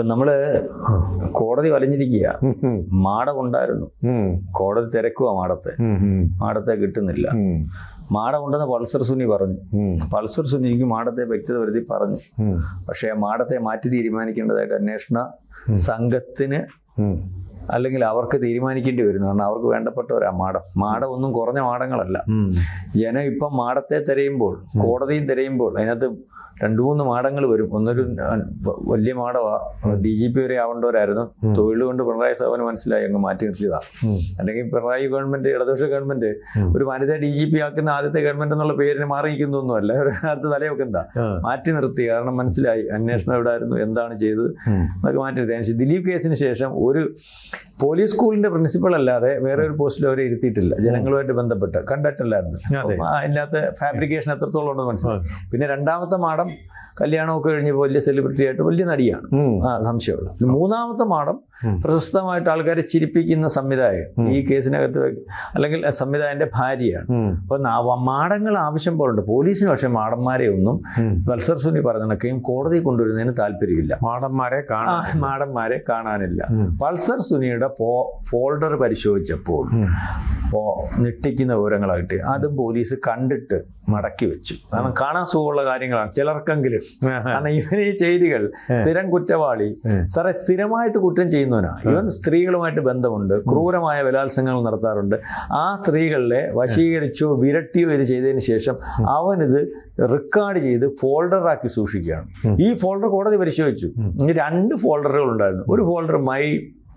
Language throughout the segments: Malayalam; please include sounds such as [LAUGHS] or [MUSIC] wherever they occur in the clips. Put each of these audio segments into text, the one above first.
ഇപ്പൊ നമ്മൾ കോടതി വലഞ്ഞിരിക്കുക. മാടം ഉണ്ടായിരുന്നു കോടതി തിരക്കുക മാടത്തെ. മാടത്തെ കിട്ടുന്നില്ല. മാട ഉണ്ടെന്ന് പൾസർ സുനി പറഞ്ഞു. പൾസർ സുനിക്ക് മാടത്തെ വ്യക്തത വരുത്തി പറഞ്ഞു. പക്ഷെ മാടത്തെ മാറ്റി തീരുമാനിക്കേണ്ടതായിട്ട് അന്വേഷണ സംഘത്തിന്. അല്ലെങ്കിൽ അവർക്ക് തീരുമാനിക്കേണ്ടി വരുന്നു. കാരണം അവർക്ക് വേണ്ടപ്പെട്ടവരാ മാടം. മാടം ഒന്നും കുറഞ്ഞ മാടങ്ങളല്ല. ജനം ഇപ്പം മാടത്തെ തിരയുമ്പോൾ കോടതിയും തിരയുമ്പോൾ അതിനകത്ത് രണ്ടു മൂന്ന് മാടങ്ങൾ വരും. ഒന്നൊരു വലിയ മാടമാ. ഡി ജി പി വരെ ആവേണ്ടവരായിരുന്നു. തൊഴിൽ കൊണ്ട് പിണറായി സഭന് മനസ്സിലായി അങ്ങ് മാറ്റി നിർത്തിയതാ. അല്ലെങ്കിൽ പിണറായി ഗവൺമെന്റ് ഇടതുപക്ഷ ഗവൺമെന്റ് ഒരു വനിത ഡി ജി പി ആക്കുന്ന ആദ്യത്തെ ഗവൺമെന്റ് എന്നുള്ള പേരിന് മാറിയിരിക്കുന്നൊന്നുമല്ല ഒരു കാലത്ത് തലയൊക്കെ എന്താ? മാറ്റി നിർത്തി. കാരണം മനസ്സിലായി അന്വേഷണം എവിടായിരുന്നു എന്താണ് ചെയ്തത് അതൊക്കെ മാറ്റി നിർത്തി. ദിലീപ് കേസിന് ശേഷം ഒരു പോലീസ് സ്കൂളിന്റെ പ്രിൻസിപ്പൾ അല്ലാതെ വേറെ ഒരു പോസ്റ്റിൽ അവരെ ഇരുത്തിയിട്ടില്ല. ജനങ്ങളുമായിട്ട് ബന്ധപ്പെട്ട് കണ്ടിട്ടില്ലായിരുന്നു. അതിനകത്ത് ഫാബ്രിക്കേഷൻ എത്രത്തോളം ഉണ്ടെന്ന് മനസ്സിലായി. പിന്നെ രണ്ടാമത്തെ മാഡം കല്യാണമൊക്കെ കഴിഞ്ഞ് വലിയ സെലിബ്രിറ്റി ആയിട്ട് വലിയ നടിയാണ്. സംശയമുള്ള. മൂന്നാമത്തെ മാഡം പ്രശസ്തമായിട്ട് ആൾക്കാരെ ചിരിപ്പിക്കുന്ന സംവിധായകൻ. ഈ കേസിനകത്ത് അല്ലെങ്കിൽ സംവിധായകന്റെ ഭാര്യയാണ്. അപ്പൊ മാടങ്ങൾ ആവശ്യം പോലുണ്ട്. പോലീസിന് പക്ഷേ മാടന്മാരെ ഒന്നും. വത്സർ സുനി പറഞ്ഞ കണക്കെയും കോടതി കൊണ്ടുവരുന്നതിന് താല്പര്യമില്ല. മാടന്മാരെ കാണാൻ. മാടന്മാരെ കാണാനില്ല. പൾസർ പൾസർ സുനിയുടെ പോ ഫോൾഡർ പരിശോധിച്ചപ്പോൾ ഇപ്പോൾ ഞെട്ടിക്കുന്ന വിവരങ്ങളായിട്ട് അതും പോലീസ് കണ്ടിട്ട് മടക്കി വെച്ചു. കാരണം കാണാൻ സുഖമുള്ള കാര്യങ്ങളാണ്. ചിലർക്കെങ്കിലും. കാരണം ഇവന് ഈ ചെയ്തികൾ സ്ഥിരം കുറ്റവാളി. സാറേ സ്ഥിരമായിട്ട് കുറ്റം ചെയ്യുന്നവനാ. ഇവൻ സ്ത്രീകളുമായിട്ട് ബന്ധമുണ്ട്. ക്രൂരമായ ബലാത്സംഗങ്ങൾ നടത്താറുണ്ട്. ആ സ്ത്രീകളെ വശീകരിച്ചോ വിരട്ടിയോ ഇത് ചെയ്തതിന് ശേഷം അവനിത് റെക്കോർഡ് ചെയ്ത് ഫോൾഡറാക്കി സൂക്ഷിക്കുകയാണ്. ഈ ഫോൾഡർ കോടതി പരിശോധിച്ചു. രണ്ട് ഫോൾഡറുകൾ ഉണ്ടായിരുന്നു. ഒരു ഫോൾഡർ മൈ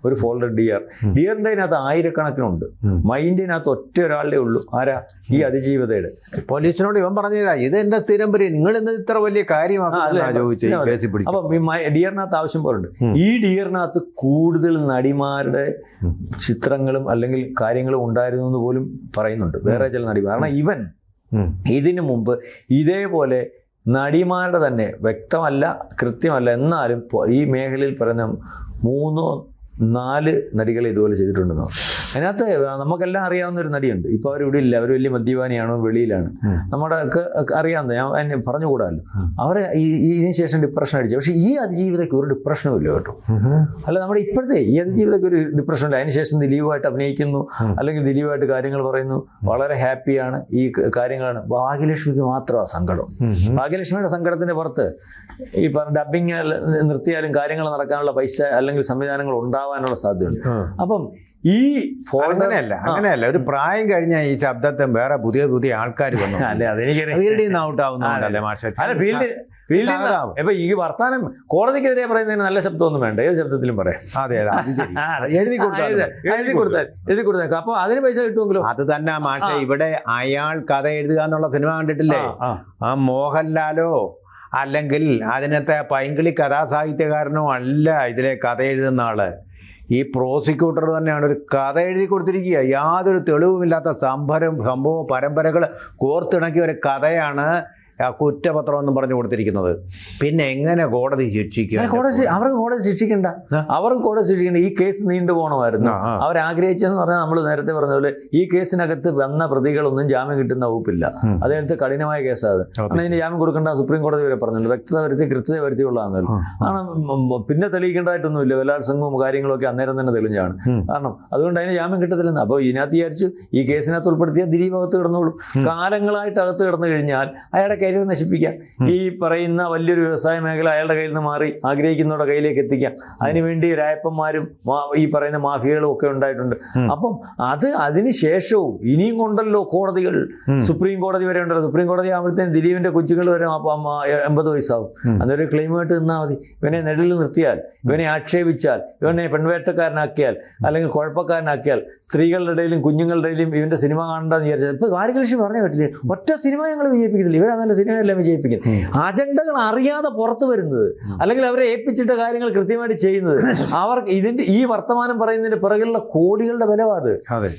ഒരു ഫോൾഡർ ഡിയർ ഡിയറിന്റെ അതിനകത്ത് ആയിരക്കണക്കിനുണ്ട്. മൈൻഡിനകത്ത് ഒറ്റ ഒരാളുടെ ഉള്ളൂ. ആരാ? ഈ അതിജീവിതയുടെ. പോലീസിനോട് ഇവൻ പറഞ്ഞതാ ഇത് എന്റെ സ്ഥിരം പരി നിങ്ങൾ ഇന്ന് ഇത്ര വലിയ കാര്യമാണ് അപ്പൊ ഡിയറിനകത്ത് ആവശ്യം പോലുണ്ട്. ഈ ഡിയറിനകത്ത് കൂടുതൽ നടിമാരുടെ ചിത്രങ്ങളും അല്ലെങ്കിൽ കാര്യങ്ങളും ഉണ്ടായിരുന്നു എന്ന് പോലും പറയുന്നുണ്ട്. വേറെ ചില നടിമാർ. കാരണം ഇവൻ ഇതിനു മുമ്പ് ഇതേപോലെ നടിമാരുടെ തന്നെ വ്യക്തമല്ല കൃത്യമല്ല എന്നാലും ഈ മേഖലയിൽ പറയുന്ന മൂന്നോ നാല് നടികളെ ഇതുപോലെ ചെയ്തിട്ടുണ്ടെന്നോ അതിനകത്ത് നമുക്കെല്ലാം അറിയാവുന്ന ഒരു നടിയുണ്ട്. ഇപ്പോൾ അവർ ഇവിടെ ഇല്ല. അവർ വലിയ മദ്യപാനിയാണോ വെളിയിലാണ്. നമ്മുടെ ഒക്കെ അറിയാവുന്ന ഞാൻ എന്നെ പറഞ്ഞുകൂടാല്ലോ അവരെ ഇതിന് ശേഷം ഡിപ്രഷൻ അടിച്ചു. പക്ഷേ ഈ അതിജീവിതയ്ക്ക് ഒരു ഡിപ്രഷനും ഇല്ല കേട്ടോ. അല്ല നമ്മുടെ ഇപ്പോഴത്തെ ഈ അതിജീവിതയ്ക്ക് ഒരു ഡിപ്രഷൻ ഇല്ല അതിനുശേഷം ദിലീപുമായിട്ട് അഭിനയിക്കുന്നു. അല്ലെങ്കിൽ ദിലീപുമായിട്ട് കാര്യങ്ങൾ പറയുന്നു. വളരെ ഹാപ്പിയാണ് ഈ കാര്യങ്ങളാണ്. ഭാഗ്യലക്ഷ്മിക്ക് മാത്രമാണ് സങ്കടം. ഭാഗ്യലക്ഷ്മിയുടെ സങ്കടത്തിന്റെ പുറത്ത് ഈ ഡബിങ് നിർത്തിയാലും കാര്യങ്ങൾ നടക്കാനുള്ള പൈസ അല്ലെങ്കിൽ സംവിധാനങ്ങൾ ഉണ്ടാവാനുള്ള സാധ്യതയുണ്ട്. അപ്പം ഈ അങ്ങനെയല്ല അങ്ങനെയല്ല. ഒരു പ്രായം കഴിഞ്ഞ ഈ ശബ്ദത്തെ വേറെ പുതിയ പുതിയ ആൾക്കാർ വന്നു. [LAUGHS] അല്ലെ അതെനിക്കറിയാം. ഔട്ട് ആവുന്നതല്ലേ മാഷെ? ഫീൽഡ് ഫീൽഡിൽ. ഇപ്പൊ ഈ വർത്താനം കോടതിക്കെതിരെ പറയുന്നതിന് നല്ല ശബ്ദമൊന്നും വേണ്ട. ഏത് ശബ്ദത്തിലും പറയാം. അതെ [LAUGHS] എഴുതി എഴുതി കൊടുത്താൽ എഴുതി- കൊടുത്താൽ അപ്പൊ അതിന് പൈസ കിട്ടുമെങ്കിലോ? അത് തന്നെ മാഷെ ഇവിടെ അയാൾ കഥ എഴുതുക എന്നുള്ള സിനിമ കണ്ടിട്ടില്ലേ. ആ മോഹൻലാലോ അല്ലെങ്കിൽ അതിനകത്തെ പൈങ്കിളി കഥാസാഹിത്യകാരനോ അല്ല ഇതിലെ കഥ എഴുതുന്ന ആൾ. ഈ പ്രോസിക്യൂട്ടർ തന്നെയാണ് ഒരു കഥ എഴുതി കൊടുത്തിരിക്കുക. യാതൊരു തെളിവുമില്ലാത്ത സംഭരം സംഭവ പരമ്പരകൾ കോർത്തിണക്കിയ ഒരു കഥയാണ് കുറ്റപത്രം ഒന്നും പറഞ്ഞു കൊടുത്തിരിക്കുന്നത്. പിന്നെ എങ്ങനെ കോടതി ശിക്ഷിക്കും? കോടതി അവർക്ക് കോടതി ശിക്ഷിക്കണ്ട. അവർക്ക് കോടതി ശിക്ഷിക്കണ്ട. ഈ കേസ് നീണ്ടു പോകണമായിരുന്നു ആഗ്രഹിച്ചെന്ന് പറഞ്ഞാൽ നമ്മൾ നേരത്തെ പറഞ്ഞ പോലെ ഈ കേസിനകത്ത് വന്ന പ്രതികളൊന്നും ജാമ്യം കിട്ടുന്ന വകുപ്പില്ല. അതിനകത്ത് കഠിനമായ കേസാണ്. അതിന് കാരണം ഇതിന് ജാമ്യം കൊടുക്കേണ്ട സുപ്രീം കോടതി വരെ പറഞ്ഞിട്ടുണ്ട്. വ്യക്തത വരുത്തി കൃത്യത വരുത്തിയുള്ളതാണല്ലോ. ആണ് കാരണം പിന്നെ തെളിയിക്കേണ്ടതായിട്ടൊന്നുമില്ല. ബലാത്സംഗവും കാര്യങ്ങളൊക്കെ അന്നേരം തന്നെ തെളിഞ്ഞാണ്. കാരണം അതുകൊണ്ട് അതിന് ജാമ്യം കിട്ടത്തില്ലെന്ന്. അപ്പോൾ ഇതിനകത്ത് വിചാരിച്ചു ഈ കേസിനകത്ത് ഉൾപ്പെടുത്തിയാൽ ദിലീപ് അകത്ത് കിടന്നോളൂ. കാലങ്ങളായിട്ട് അകത്ത് കിടന്നു കഴിഞ്ഞാൽ അയാളുടെ കരിയർ നശിപ്പിക്കാം ഈ പറയുന്ന വലിയൊരു വ്യവസായ മേഖല അയാളുടെ കയ്യിൽ നിന്ന് മാറി ആഗ്രഹിക്കുന്നവരുടെ കയ്യിലേക്ക് എത്തിക്കാം അതിനുവേണ്ടി രായപ്പന്മാരും ഈ പറയുന്ന മാഫിയകളും ഒക്കെ ഉണ്ടായിട്ടുണ്ട്. അപ്പം അത് അതിന് ശേഷവും ഇനിയും കൊണ്ടല്ലോ കോടതികൾ. സുപ്രീം കോടതി വരെ ഉണ്ടല്ലോ. സുപ്രീം കോടതി ആകുമ്പോഴത്തേന് ദിലീപിന്റെ കൊച്ചുകൾ വരെ എൺപത് വയസ്സാവും. അതൊരു ക്ലെയിമായിട്ട് നിന്നാൽ മതി. ഇവനെ നെടിൽ നിർത്തിയാൽ ഇവനെ ആക്ഷേപിച്ചാൽ ഇവനെ പെൺവേട്ടക്കാരനാക്കിയാൽ അല്ലെങ്കിൽ കുഴപ്പക്കാരനാക്കിയാൽ സ്ത്രീകളുടെ ഇടയിലും കുഞ്ഞുങ്ങളുടെ ഇടയിലും ഇവന്റെ സിനിമ കാണണ്ടെന്ന് വിചാരിച്ചാൽ ഇപ്പൊ വാരകൃഷി പറഞ്ഞു കേട്ടില്ലേ? ഒറ്റ സിനിമ ഞങ്ങൾ വിജയിപ്പിക്കുന്നില്ല. ഇവരാ നല്ല സിനിമയെല്ലാം വിജയിപ്പിക്കുന്നത് അജണ്ടകൾ അറിയാതെ പുറത്തു വരുന്നത് അല്ലെങ്കിൽ അവരെ ഏൽപ്പിച്ചിട്ട കാര്യങ്ങൾ കൃത്യമായിട്ട് ചെയ്യുന്നത് അവർക്ക് ഇതിന്റെ ഈ വർത്തമാനം പറയുന്നതിന്റെ പിറകിലുള്ള കോടികളുടെ ബലവാത്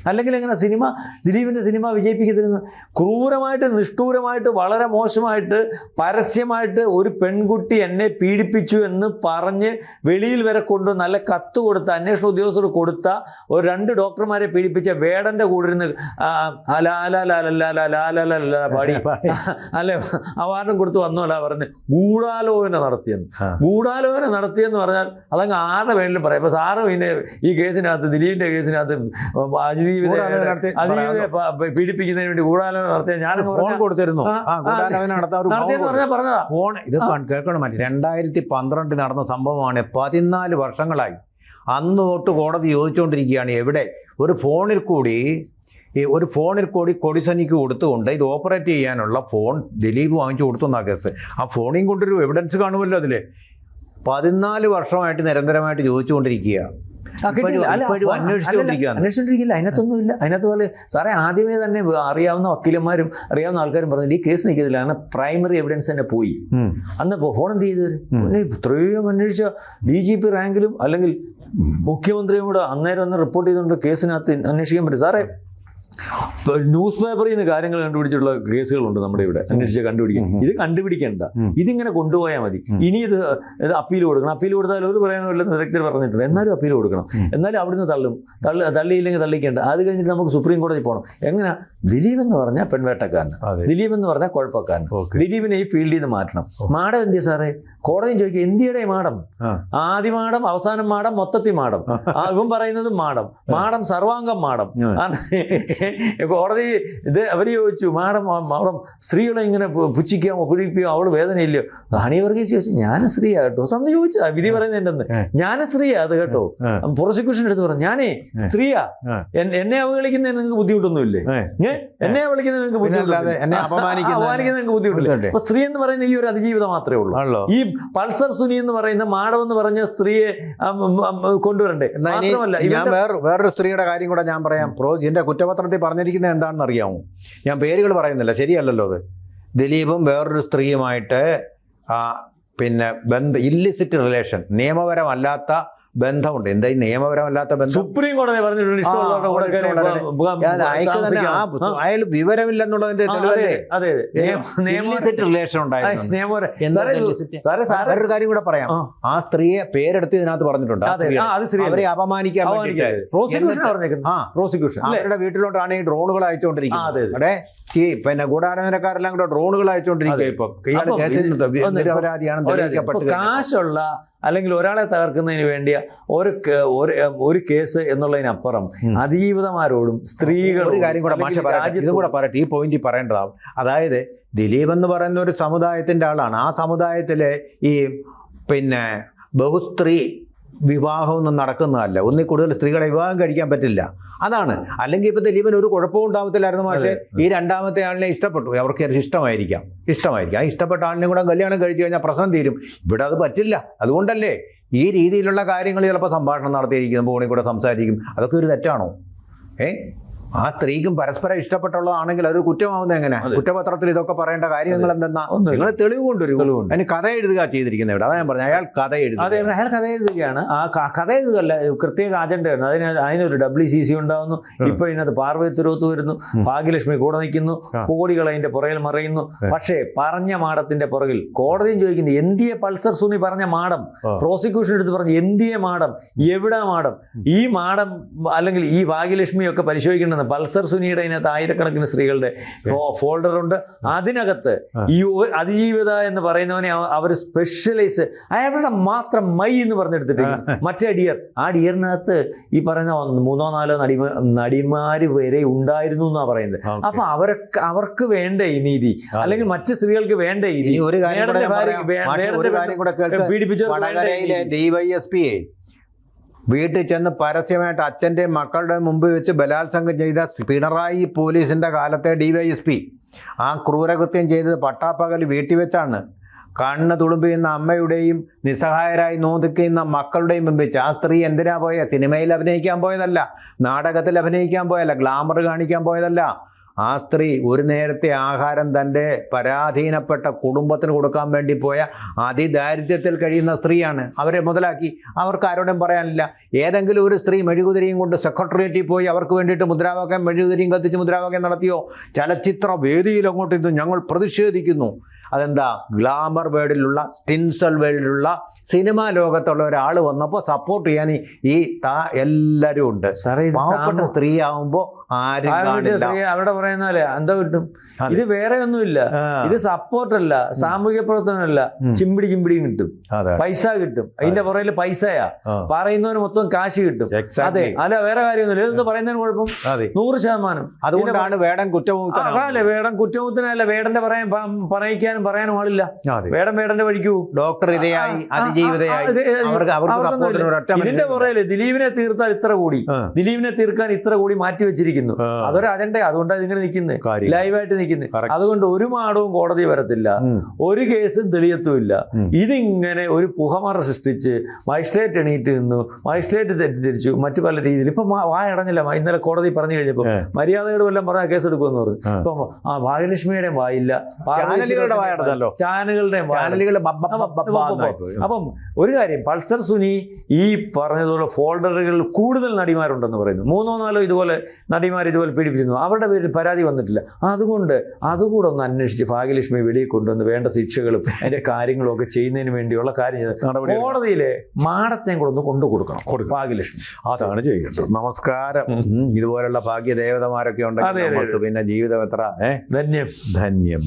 അല്ലെങ്കിൽ എങ്ങനെ സിനിമ ദിലീപിന്റെ സിനിമ വിജയിപ്പിക്കത്തില്ലെന്ന് ക്രൂരമായിട്ട് നിഷ്ഠൂരമായിട്ട് വളരെ മോശമായിട്ട് പരസ്യമായിട്ട് ഒരു പെൺകുട്ടി എന്നെ പീഡിപ്പിച്ചു എന്ന് പറഞ്ഞ് വെളിയിൽ വരെ കൊണ്ടു നല്ല കത്ത് കൊടുത്ത അന്വേഷണ ഉദ്യോഗസ്ഥർ കൊടുത്ത ഒരു രണ്ട് ഡോക്ടർമാരെ പീഡിപ്പിച്ച വേടന്റെ കൂടെ ഇരുന്ന് ആ, അലാ, അലാ, ലാ, ലാ, ലാ, ലാ, ലാ, ലാ, ലാ, ലാ, പാടി അല്ലെ അവാർഡും കൊടുത്ത് വന്നോല പറഞ്ഞ്. ഗൂഢാലോചന നടത്തിയെന്ന്. ഗൂഢാലോചന നടത്തിയെന്ന് പറഞ്ഞാൽ അതങ്ങ് ആരുടെ വേണമെങ്കിലും പറയാം. ഇപ്പൊ സാറ് പിന്നെ ഈ കേസിനകത്ത് ദിലീപിന്റെ കേസിനകത്ത് അതിജീവിത അതിജീവിതയെ പീഡിപ്പിക്കുന്നതിന് വേണ്ടി ഗൂഢാലോചന നടത്തിയ ഞാൻ ഫോൺ കൊടുത്തിരുന്നു. നടത്തിയെന്ന് പറഞ്ഞാൽ പറഞ്ഞതാ. ഫോൺ ഇത് കേൾക്കണം മറ്റേ. രണ്ടായിരത്തി പന്ത്രണ്ടിൽ നടന്ന സംഭവമാണ് പതിനാല് വർഷങ്ങളായി. അന്ന് തൊട്ട് കോടതി ചോദിച്ചുകൊണ്ടിരിക്കുകയാണ് എവിടെ? ഒരു ഫോണിൽ കൂടി ഈ ഒരു ഫോണിൽ കൂടി കൊടിസനിക്ക് കൊടുത്തുകൊണ്ട് ഇത് ഓപ്പറേറ്റ് ചെയ്യാനുള്ള ഫോൺ ദിലീപ് വാങ്ങിച്ചു കൊടുത്തു എന്നാ കേസ്. ആ ഫോണിൽ കൊണ്ടൊരു എവിഡൻസ് കാണുമല്ലോ അതിൽ പതിനാല് വർഷമായിട്ട് നിരന്തരമായിട്ട് ചോദിച്ചുകൊണ്ടിരിക്കുക അന്വേഷിച്ചോണ്ടിരിക്കില്ല അതിനകത്തൊന്നും ഇല്ല. അതിനകത്ത് പോലെ സാറേ ആദ്യമേ തന്നെ അറിയാവുന്ന വക്കീലന്മാരും അറിയാവുന്ന ആൾക്കാരും പറഞ്ഞു ഈ കേസ് നിൽക്കത്തില്ല. കാരണം പ്രൈമറി എവിഡൻസ് തന്നെ പോയി. അന്ന് ഫോൺ എന്ത് ചെയ്തു? ഇത്രയും അന്വേഷിച്ച ഡി ജി പി റാങ്കിലും അല്ലെങ്കിൽ മുഖ്യമന്ത്രിയും കൂടെ അന്നേരം ഒന്ന് റിപ്പോർട്ട് ചെയ്തുകൊണ്ട് കേസിനകത്ത് അന്വേഷിക്കാൻ പറ്റും. സാറേ ന്യൂസ് പേപ്പറിൽ നിന്ന് കാര്യങ്ങൾ കണ്ടുപിടിച്ചിട്ടുള്ള കേസുകളുണ്ട് നമ്മുടെ ഇവിടെ. അന്വേഷിച്ച് കണ്ടുപിടിക്കാൻ. ഇത് കണ്ടുപിടിക്കേണ്ട. ഇതിങ്ങനെ കൊണ്ടുപോയാൽ മതി. ഇനി ഇത് അപ്പീൽ കൊടുക്കണം. അപ്പീൽ കൊടുത്താൽ ഒരു പറയാനില്ലെന്ന് വിദഗ്ധർ പറഞ്ഞിട്ടുണ്ട്. എന്നാലും അപ്പീൽ കൊടുക്കണം. എന്നാലും അവിടുന്ന് തള്ളും. തള്ളി തള്ളിയില്ലെങ്കിൽ തള്ളിക്കേണ്ട. അത് കഴിഞ്ഞിട്ട് നമുക്ക് സുപ്രീം കോടതി പോകണം എങ്ങനെ? ദിലീപ് എന്ന് പറഞ്ഞാൽ പെൺവേട്ടക്കാരൻ ദിലീപ് എന്ന് പറഞ്ഞാൽ കുഴപ്പക്കാരൻ ദിലീപിനെ ഈ ഫീൽഡിൽ നിന്ന് മാറ്റണം. മാഡം എന്തിയാ സാറേ? കോടതിയും ചോദിക്കുക ഇന്ത്യയുടെ മാടം. ആദ്യ മാടം അവസാനം മാടം മൊത്തത്തിൽ മാടം ഇവൻ പറയുന്നത് മാടം മാടം സർവാംഗം മാടം കോടതി ഇത് അവർ ചോദിച്ചു മാഡം മാഡം സ്ത്രീകളെ ഇങ്ങനെ പുച്ഛിക്കാമോ പിടിപ്പിക്കോ അവൾ വേദനയില്ലയോ? ഹണി വർഗീസ് ചോദിച്ചു ഞാൻ സ്ത്രീയാ കേട്ടോ. സ്വന്തം ചോദിച്ചാ വിധി പറയുന്നത് എന്റെ ഞാൻ സ്ത്രീയാ അത് കേട്ടോ. പ്രോസിക്യൂഷൻ എടുത്ത് പറഞ്ഞു ഞാനേ സ്ത്രീയാ. എന്നെ അവഗണിക്കുന്നതിന് നിങ്ങൾക്ക് ബുദ്ധിമുട്ടൊന്നുമില്ലേ? എന്നെ വിളിക്കുന്നത് നിങ്ങൾക്ക് ബുദ്ധിമുട്ടില്ല അപമാനിക്കുന്നതിന് അപമാനിക്കുന്നത് നിങ്ങൾക്ക് ബുദ്ധിമുട്ടില്ല? ബുദ്ധിമുട്ടേ? അപ്പൊ സ്ത്രീ എന്ന് പറയുന്ന ഈ ഒരു അതിജീവിതം മാത്രമേ ഉള്ളൂ. ഈ പൾസർ സുനി എന്ന് പറയുന്ന മാഡം എന്ന് പറഞ്ഞ സ്ത്രീയെ കൊണ്ടുവരണ്ടേ? മാത്രമല്ല ഞാൻ വേറെ വേറൊരു സ്ത്രീയുടെ കാര്യം കൂടെ ഞാൻ പറയാം. പ്രോ ഇതിന്റെ കുറ്റപത്രത്തിൽ പറഞ്ഞിരിക്കുന്നത് എന്താണെന്ന് അറിയാമോ? ഞാൻ പേരുകൾ പറയുന്നില്ല ശരിയല്ലല്ലോ അത്. ദിലീപും വേറൊരു സ്ത്രീയുമായിട്ട് പിന്നെ ബന്ധ ഇല്ലിസിറ്റ് റിലേഷൻ നിയമപരമല്ലാത്ത ബന്ധമുണ്ട്. എന്താ ഈ നിയമപരമല്ലാത്ത ബന്ധം? സുപ്രീം കോടതി പറഞ്ഞിട്ടുണ്ട്. അയാൾ വിവരമില്ലെന്നുള്ളതിന്റെ റിലേഷൻ വേറൊരു കാര്യം കൂടെ പറയാം. ആ. സ്ത്രീയെ പേരെടുത്ത് ഇതിനകത്ത് പറഞ്ഞിട്ടുണ്ട്? അവരെ അപമാനിക്കാൻ പ്രോസിക്യൂഷൻ അവരുടെ വീട്ടിലോട്ടാണ് ഈ ഡ്രോണുകൾ അയച്ചുകൊണ്ടിരിക്കുന്നത്. അവിടെ പിന്നെ ഗൂഢാലോചനക്കാരെല്ലാം കൂടെ ഡ്രോണുകൾ അയച്ചുകൊണ്ടിരിക്കുക. ഇപ്പൊ. ഇയാൾ കേസിൽ നിരപരാധിയാണ് ഇപ്പൊ കാശുള്ള അല്ലെങ്കിൽ ഒരാളെ തകർക്കുന്നതിന് വേണ്ടിയ ഒരു ഒരു കേസ് എന്നുള്ളതിനപ്പുറം. അതിജീവിതമാരോടും ഒരു കാര്യം കൂടെ മാഷ ഇതും കൂടെ പറയട്ടെ. ഈ പോയിന്റ് പറയേണ്ടതാവും. അതായത് ദിലീപ് എന്ന് പറയുന്ന ഒരു സമുദായത്തിന്റെ ആളാണ്. ആ സമുദായത്തിലെ ഈ പിന്നെ ബഹുസ്ത്രീ വിവാഹമൊന്നും നടക്കുന്നതല്ല. ഒന്നിൽ കൂടുതൽ സ്ത്രീകളെ വിവാഹം കഴിക്കാൻ പറ്റില്ല. അതാണ്. അല്ലെങ്കിൽ ഇപ്പൊ ദിലീപൻ ഒരു കുഴപ്പവും ഉണ്ടാകത്തില്ലായിരുന്നു പക്ഷേ ഈ രണ്ടാമത്തെ ആളിനെ ഇഷ്ടപ്പെട്ടു. അവർക്ക് ഇഷ്ടമായിരിക്കാം. ഇഷ്ടമായിരിക്കാം. ആ ഇഷ്ടപ്പെട്ട ആളിനെ കൂടെ കല്യാണം കഴിച്ചു കഴിഞ്ഞാൽ പ്രശ്നം തീരും. ഇവിടെ അത് പറ്റില്ല. അതുകൊണ്ടല്ലേ ഈ രീതിയിലുള്ള കാര്യങ്ങൾ ചിലപ്പോൾ സംഭാഷണം നടത്തിയിരിക്കും ഫോണിൽ കൂടെ സംസാരിക്കും. അതൊക്കെ ഒരു തെറ്റാണോ? ഏ? ആ സ്ത്രീക്കും പരസ്പരം ഇഷ്ടപ്പെട്ടുള്ളതാണെങ്കിൽ അത് കുറ്റമാവുന്നത് എങ്ങനെ. കുറ്റപത്രത്തിൽ ഇതൊക്കെ പറയേണ്ട കാര്യങ്ങൾ എന്തെന്നാ? നിങ്ങൾ തെളിവ് കൊണ്ടുവരും. അതിന് കഥ എഴുതുക ചെയ്തിരിക്കുന്നത് ഇവിടെ അതാ ഞാൻ പറഞ്ഞു അയാൾ കഥ അതെ അയാൾ കഥ എഴുതുകയാണ്. ആ കഥ എഴുതുകയല്ല പ്രത്യേക വരുന്നു. അതിന് അതിനൊരു ഡബ്ല്യു സി സി ഉണ്ടാവുന്നു. ഇപ്പൊ ഇതിനകത്ത് പാർവതി തിരുവത്ത് വരുന്നു. ഭാഗ്യലക്ഷ്മി കൂടെ നിൽക്കുന്നു. കോടികൾ അതിന്റെ പുറകിൽ മറയുന്നു. പക്ഷേ പറഞ്ഞ മാടത്തിന്റെ പുറകിൽ കോടതിയും ചോദിക്കുന്നത് എന്തിയെ പൾസർ സുനി പറഞ്ഞ മാടം? പ്രോസിക്യൂഷൻ എടുത്ത് പറഞ്ഞു എന്തിയെ മാടം? എവിടെ മാടം? ഈ മാടം അല്ലെങ്കിൽ ഈ ഭാഗ്യലക്ഷ്മിയൊക്കെ പരിശോധിക്കേണ്ടത് പൾസർ സുനിയുടെ അതിനകത്ത് ആയിരക്കണക്കിന് സ്ത്രീകളുടെ ഫോൾഡർ ഉണ്ട്. അതിനകത്ത് ഈ അതിജീവിത എന്ന് പറയുന്നവനെ അവർ സ്പെഷ്യലൈസ് അയാളുടെ മാത്രം മൈ എന്ന് പറഞ്ഞെടുത്തിട്ട് മറ്റേ ഡിയർ ആ ഡിയറിനകത്ത് ഈ പറയുന്ന മൂന്നോ നാലോ നടിമ നടിമാര് വരെ ഉണ്ടായിരുന്നു എന്നാ പറയുന്നത്. അപ്പൊ അവർക്ക് അവർക്ക് വേണ്ട ഈ നീതി. അല്ലെങ്കിൽ മറ്റ് സ്ത്രീകൾക്ക് വേണ്ട ഈ ഒരു കാര്യം കൂടെ നീതി? ഡിവൈഎസ്പിയെ വീട്ടിൽ ചെന്ന് പരസ്യമായിട്ട് അച്ഛന്റെയും മക്കളുടെ മുമ്പ് വെച്ച് ബലാത്സംഗം ചെയ്ത പിണറായി പോലീസിന്റെ കാലത്തെ ഡിവൈഎസ്പി ആ ക്രൂരകൃത്യം ചെയ്തത് പട്ടാപ്പകൽ വീട്ടിൽ വെച്ചാണ്. കണ്ണ് തുളുമ്പുന്ന അമ്മയുടെയും നിസ്സഹായരായി നോദിക്കുന്ന മക്കളുടെയും മുമ്പ് വെച്ച്. ആ സ്ത്രീ എന്തിനാ പോയ? സിനിമയിൽ അഭിനയിക്കാൻ പോയതല്ല. നാടകത്തിൽ അഭിനയിക്കാൻ പോയതല്ല. ഗ്ലാമർ കാണിക്കാൻ പോയതല്ല. ആ സ്ത്രീ ഒരു നേരത്തെ ആഹാരം തന്റെ പരാധീനപ്പെട്ട കുടുംബത്തിന് കൊടുക്കാൻ വേണ്ടി പോയ അതിദാരിദ്ര്യത്തിൽ കഴിയുന്ന സ്ത്രീയാണ്. അവരെ മുതലാക്കി. അവർക്ക് ആരോടും പറയാനില്ല. ഏതെങ്കിലും ഒരു സ്ത്രീ മെഴുകുതിരിയും കൊണ്ട് സെക്രട്ടേറിയറ്റിൽ പോയി അവർക്ക് വേണ്ടിയിട്ട് മുദ്രാവാക്യം മെഴുകുതിരിയും കത്തിച്ച് മുദ്രാവാക്യം നടത്തിയോ? ചലച്ചിത്ര വേദിയിൽ അങ്ങോട്ട് ഇന്ന് ഞങ്ങൾ പ്രതിഷേധിക്കുന്നു. അതെന്താ? ഗ്ലാമർ വേൾഡിലുള്ള സ്റ്റിൻസൽ വേൾഡിലുള്ള സിനിമാ ലോകത്തുള്ള ഒരാൾ വന്നപ്പോൾ സപ്പോർട്ട് ചെയ്യാൻ ഈ- താ എല്ലാവരും ഉണ്ട്. പാവപ്പെട്ട സ്ത്രീ ആവുമ്പോൾ ആരും അവിടെ പറയുന്ന പോലെ എന്താ കിട്ടും. ഇത് വേറെ ഒന്നുമില്ല. ഇത് സപ്പോർട്ടല്ല സാമൂഹിക പ്രവർത്തനമല്ല. ചിമ്പിടി ചിമ്പിടിയും കിട്ടും. പൈസ കിട്ടും. അതിന്റെ പുറകിൽ പൈസയാ. പറയുന്നവന് മൊത്തം കാശ് കിട്ടും. അതെ. അല്ല വേറെ കാര്യമൊന്നുമില്ല. ഇതെന്ത് പറയുന്നതിന് കുഴപ്പം നൂറ് ശതമാനം. അതുകൊണ്ടാണ് വേടൻ അല്ലേ കുറ്റമുക്തനാവുന്നത്. വേടൻ കുറ്റമുത്തിനല്ല വേടന്റെ പറയാൻ പറയിക്കാനും പറയാനും ആളില്ല. വേടൻ വേടന്റെ വഴിക്ക് പോകും ഡോക്ടർ ഇരയായി അതിജീവിതയായി ആ, ഇത് അവർക്ക് അവർക്ക് സപ്പോർട്ടിന് ഒരൊറ്റ ഇതിന്റെ. പുറകിൽ ദിലീപിനെ തീർത്താൽ ഇത്ര കൂടി ദിലീപിനെ തീർക്കാൻ ഇത്ര കൂടി മാറ്റി വെച്ചിരിക്കുന്നു അതൊരു അജണ്ട അതുകൊണ്ടാണ് ഇതിങ്ങനെ നിൽക്കുന്നത് ലൈവായിട്ട് നിൽക്കുന്നത് അതുകൊണ്ട് ഒരു മാടവും കോടതി വരത്തില്ല ഒരു കേസും തെളിയത്തുമില്ല ഇതിങ്ങനെ ഒരു പുഹമറ സൃഷ്ടിച്ച് മജിസ്ട്രേറ്റ് എണീറ്റ് നിന്നു മജിസ്ട്രേറ്റ് തെറ്റിദ്ധരിച്ചു മറ്റു പല രീതിയിൽ വായ വായടഞ്ഞില്ല ഇന്നലെ കോടതി പറഞ്ഞു കഴിഞ്ഞപ്പോൾ മര്യാദയുടെ വല്ലതും പറഞ്ഞാൽ കേസ് എടുക്കുമെന്ന് പറഞ്ഞു. ഇപ്പം ആ ഭാഗ്യലക്ഷ്മിയുടെയും വായില്ല ചാനലുകളുടെ. ചാനലുകളുടെ ചാനലുകൾ ഒരു കാര്യം പൾസർ സുനി ഈ പറഞ്ഞതുപോലെ ഫോൾഡറുകളിൽ കൂടുതൽ നടിമാരുണ്ടെന്ന് പറയുന്നു. മൂന്നോ നാലോ ഇതുപോലെ നടിമാർ ഇതുപോലെ പീഡിപ്പിച്ചിരുന്നു. അവരുടെ പേരിൽ പരാതി വന്നിട്ടില്ല. അതുകൊണ്ട് അതുകൂടെ ഒന്ന് അന്വേഷിച്ച് ഭാഗ്യലക്ഷ്മി വെളിയിൽ കൊണ്ടുവന്ന് വേണ്ട ശിക്ഷകളും അതിന്റെ കാര്യങ്ങളും ഒക്കെ ചെയ്യുന്നതിന് വേണ്ടിയുള്ള കാര്യം കോടതിയിലെ മാടത്തെയും കൂടെ ഒന്ന് കൊണ്ടു കൊടുക്കണം. ഭാഗ്യലക്ഷ്മി. അതാണ് ചെയ്യേണ്ടത്. നമസ്കാരം. ഇതുപോലുള്ള ഭാഗ്യദേവതമാരൊക്കെ ഉണ്ടെങ്കിൽ പിന്നെ ജീവിതം എത്ര? ധന്യം. ധന്യം.